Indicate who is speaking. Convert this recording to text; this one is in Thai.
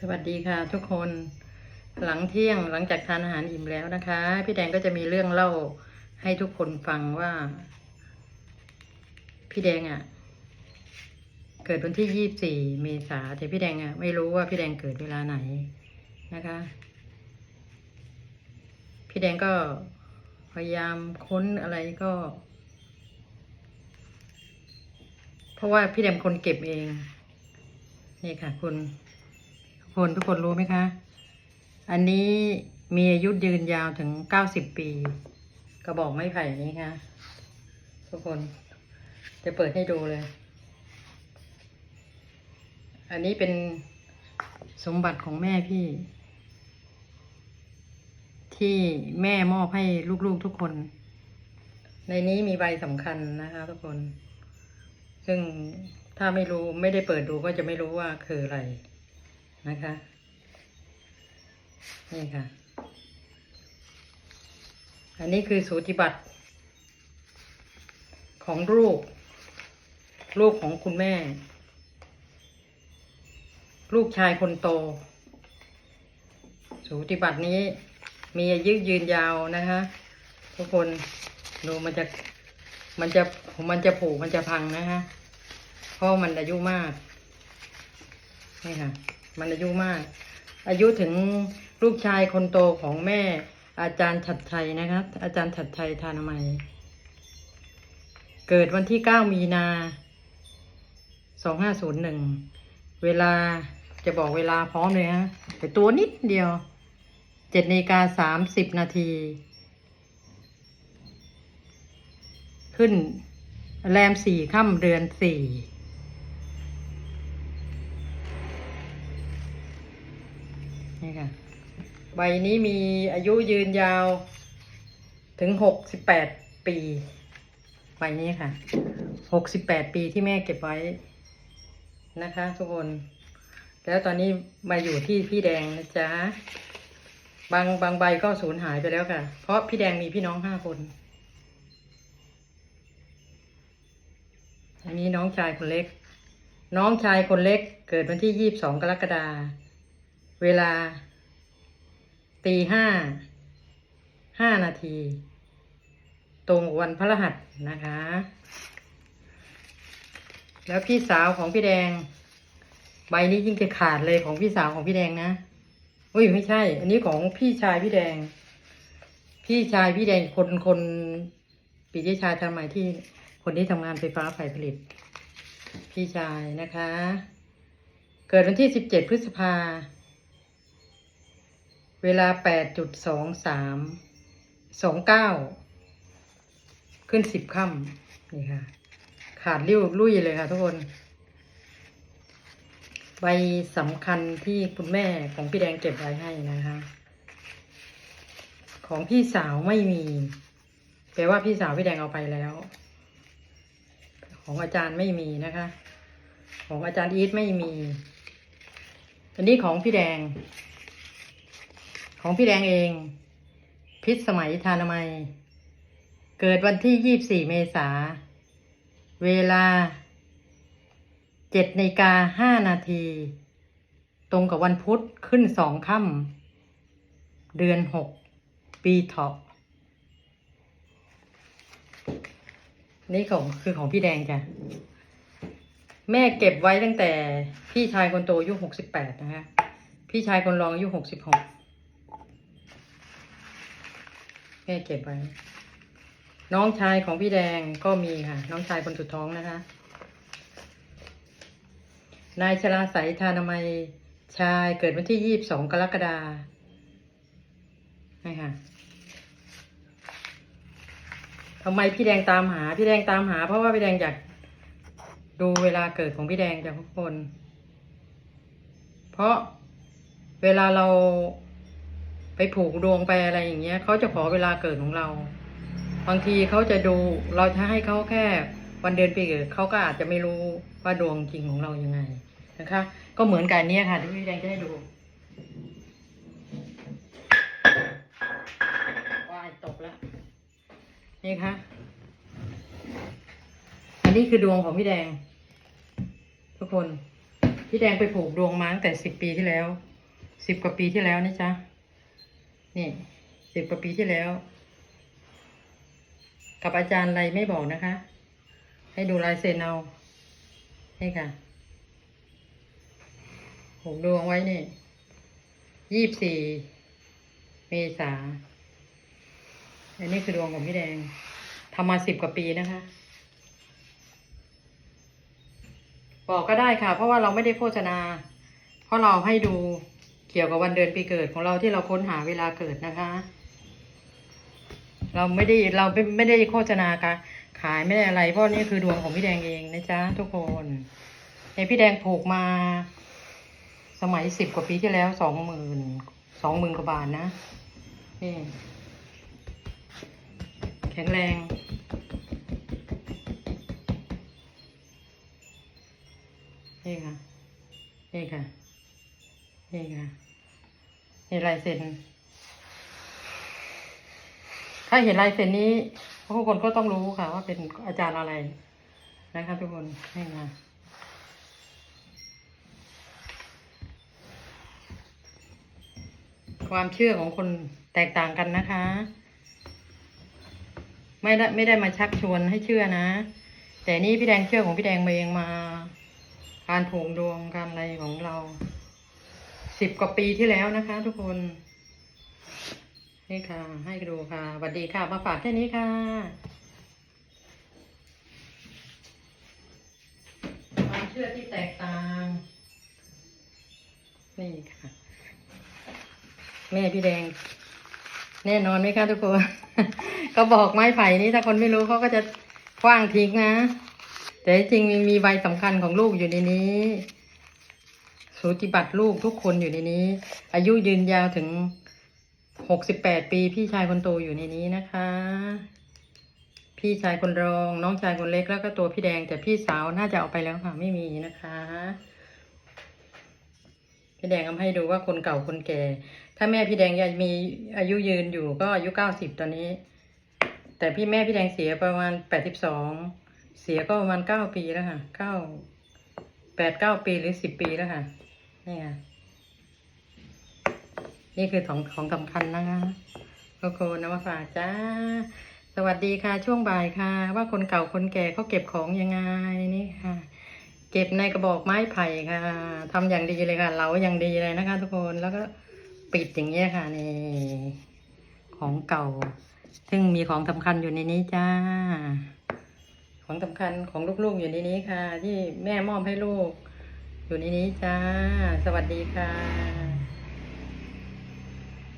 Speaker 1: สวัสดีค่ะทุกคนหลังเที่ยงหลังจากทานอาหารอิ่มแล้วนะคะ พี่แดงก็จะมีเรื่องเล่าให้ทุกคนฟังว่า พี่แดงอะ่ะ เกิดวันที่ยี่สี่เมษาแต่พี่แดงอะ่ะ ไม่รู้ว่าพี่แดงเกิดเวลาไหนนะคะ พี่แดงก็พยายามค้นอะไรก็ เพราะว่าพี่แดงคนเก็บเอง นี่ค่ะคุณ คนทุกคนรู้ไหมคะ อันนี้มีอายุยืนยาวถึงเก้าสิบปีกระบอกไม้ไผ่นี้ค่ะ ทุกคน จะเปิดให้ดูเลย อันนี้เป็นสมบัติของแม่พี่ ที่แม่มอบให้ลูกๆทุกคน ในนี้มีใบสำคัญนะคะ ทุกคน ซึ่งถ้าไม่รู้ไม่ได้เปิดดูก็จะไม่รู้ว่าคืออะไร นะคะนี่ค่ะ อันนี้คือสูติบัตรของลูก ลูกของคุณแม่ ลูกชายคนโต สูติบัตรนี้ มีอายุยืนยาวนะคะทุกคนดูมันจะมันจะมันจะผุมันจะพังนะคะเพราะมันอายุมากนี่ค่ะ มันอายุมาก อายุถึงลูกชายคนโตของแม่ อาจารย์ฉัดชัยนะคะอาจารย์ฉัดชัยทานามัย เกิดวันที่เก้ามีนาสองห้าศูนย์หนึ่งเวลาจะบอกเวลาพร้อมเลยฮะแต่ตัวนิดเดียวเจ็ดนาฬิกาสามสิบนาที ขึ้นแรมสี่ค่ำเดือนสี่ นี่ค่ะ ใบนี้มีอายุยืนยาวถึงหกสิบแปดปี ใบนี้ค่ะหกสิบแปดปีที่แม่เก็บไว้นะคะ ทุกคน แล้วตอนนี้มาอยู่ที่พี่แดงนะจ๊ะ บางบางใบก็สูญหายไปแล้วค่ะ เพราะพี่แดงมีพี่น้องห้าคน อันนี้น้องชายคนเล็ก น้องชายคนเล็กเกิดวันที่ยี่บสองกรกฎาคม เวลา ตีห้า ห้านาที ตรงวันพฤหัสนะคะ แล้วพี่สาวของพี่แดง ใบนี้ยิ่งจะขาดเลยของพี่สาวของพี่แดงนะอุ้ยไม่ใช่ อันนี้ของพี่ชายพี่แดง พี่ชายพี่แดงคนคนปีที่ชายทำไมที่คนที่ทำงานไฟฟ้าฝ่ายผลิต พี่ชายนะคะ เกิดวันที่สิบเจ็ดพฤษภา เวลาแปดจุดสองสามสองเก้าขึ้นสิบค่ำนี่ค่ะ ขาดริ้วลุยเลยค่ะทุกคน ใบสำคัญที่คุณแม่ของพี่แดงเก็บไว้ให้นะคะ ของพี่สาวไม่มีแปลว่าพี่สาวพี่แดงเอาไปแล้ว ของอาจารย์ไม่มีนะคะ ของอาจารย์อีทไม่มี อันนี้ของพี่แดง ของพี่แดงเอง พิษสมัยทานามัย เกิดวันที่ยี่บสี่เมษา เวลาเจ็ดนาฬิกาห้านาที ตรงกับวันพุธขึ้นสองค่ำเดือนหกปีเถาะนี่ของคือของพี่แดงจ้ะ แม่เก็บไว้ตั้งแต่พี่ชายคนโตอายุหกสิบแปดนะคะ พี่ชายคนรองอายุหกสิบหก แม่เก็บไว้ น้องชายของพี่แดงก็มีค่ะ น้องชายคนสุดท้องนะคะ นายชลาใสยทานามัยชายเกิดวันที่ยี่บสองกรกฎานี่ค่ะทำไมพี่แดงตามหา พี่แดงตามหา เพราะว่าพี่แดงอยากดูเวลาเกิดของพี่แดงจากทุกคน เพราะเวลาเรา ไปผูกดวงไปอะไรอย่างเงี้ยเขาจะขอเวลาเกิดของเรา บางทีเขาจะดูเราจะให้เขาแค่วันเดือนปีเกิดเขาก็อาจจะไม่รู้ว่าดวงจริงของเรายังไงนะคะ ก็เหมือนกันเนี้ยค่ะที่พี่แดงจะให้ดูว้ายตกแล้วนี่คะอันนี้คือดวงของพี่แดง ทุกคน พี่พี่แดงไปผูกดวงมาตั้งแต่สิบปีที่แล้วสิบกว่าปีที่แล้วนี่จ้ะ นี่สิบกว่าปีที่แล้ว กับอาจารย์อะไรไม่บอกนะคะ ให้ดูลายเซ็นเอานี่ค่ะผูกดวงไว้นี่ยี่สิบสี่เมษาอันนี้คือดวงของพี่แดงทำมาสิบกว่าปีนะคะ บอกก็ได้ค่ะ เพราะว่าเราไม่ได้โฆษณา เพราะเราให้ดู กี่ยวกับวันเดือนปีเกิดของเราที่เราค้นหาเวลาเกิดนะคะ เราไม่ได้เราไม่ไม่ได้โฆษณาค่ะขายไม่ได้อะไร เพราะนี่คือดวงของพี่แดงเองนะจ๊ะทุกคนเนี่ยพี่แดงผูกมา สมัยสิบกว่าปีที่แล้วสองหมื่นสองหมื่นกว่าบาทนะนี่แข็งแรงนี่ค่ะนี่ค่ะนี่ค่ะ นี่ลายเซ็น ถ้าเห็นลายเซ็นนี้ทุกคนก็ต้องรู้ค่ะ ว่าเป็นอาจารย์อะไรนะคะทุกคนนี่ค่ะความเชื่อของคนแตกต่างกันนะคะ ไม่ได้ไม่ได้มาชักชวนให้เชื่อนะ แต่นี่พี่แดงเชื่อของพี่แดงมาเองมา การผูกดวงการอะไรของเรา สิบกว่าปีที่แล้วนะคะ ทุกคน นี่ค่ะ ให้ดูค่ะสวัสดีค่ะ มาฝากแค่นี้ค่ะความเชื่อที่แตกต่าง นี่ค่ะ แม่พี่แดง แน่นอนไหมคะทุกคน ก็บอกไม้ไผ่นี้ถ้าคนไม่รู้เขาก็จะคว้างทิ้งนะ แต่จริงมีใบสำคัญของลูกอยู่ในนี้ สูติบัตรลูกทุกคนอยู่ในนี้ อายุยืนยาวถึงหกสิบแปดปีพี่ชายคนโตอยู่ในนี้นะคะ พี่ชายคนรอง น้องชายคนเล็กแล้วก็ตัวพี่แดงแต่พี่สาวน่าจะเอาไปแล้วค่ะไม่มีนะคะ พี่แดงเอาให้ดูว่าคนเก่าคนแก่ ถ้าแม่พี่แดงยังมีอายุยืนอยู่ก็อายุเก้าสิบตอนนี้ แต่พี่แม่พี่แดงเสียประมาณแปดสิบสองเสียก็ประมาณเก้าปีแล้วค่ะเก้าแปดเก้าปีหรือสิบปีแล้วค่ะ นี่ค่ะนี่คือของของสำคัญนะคะโกโก้นำมาฝากจ้า สวัสดีค่ะ ช่วงบ่ายค่ะ ว่าคนเก่าคนแก่เขาเก็บของยังไงนี่ค่ะ เก็บในกระบอกไม้ไผ่ค่ะทำอย่างดีเลยค่ะเหลาอย่างดีเลยนะคะ ทุกคนแล้วก็ปิดอย่างเงี้ยค่ะนี่ของเก่า ซึ่งมีของสำคัญอยู่ในนี้จ้า ของสำคัญของลูกๆอยู่ในนี้ค่ะ ที่แม่มอบให้ลูก อยู่ในนี้จ้า สวัสดีค่ะ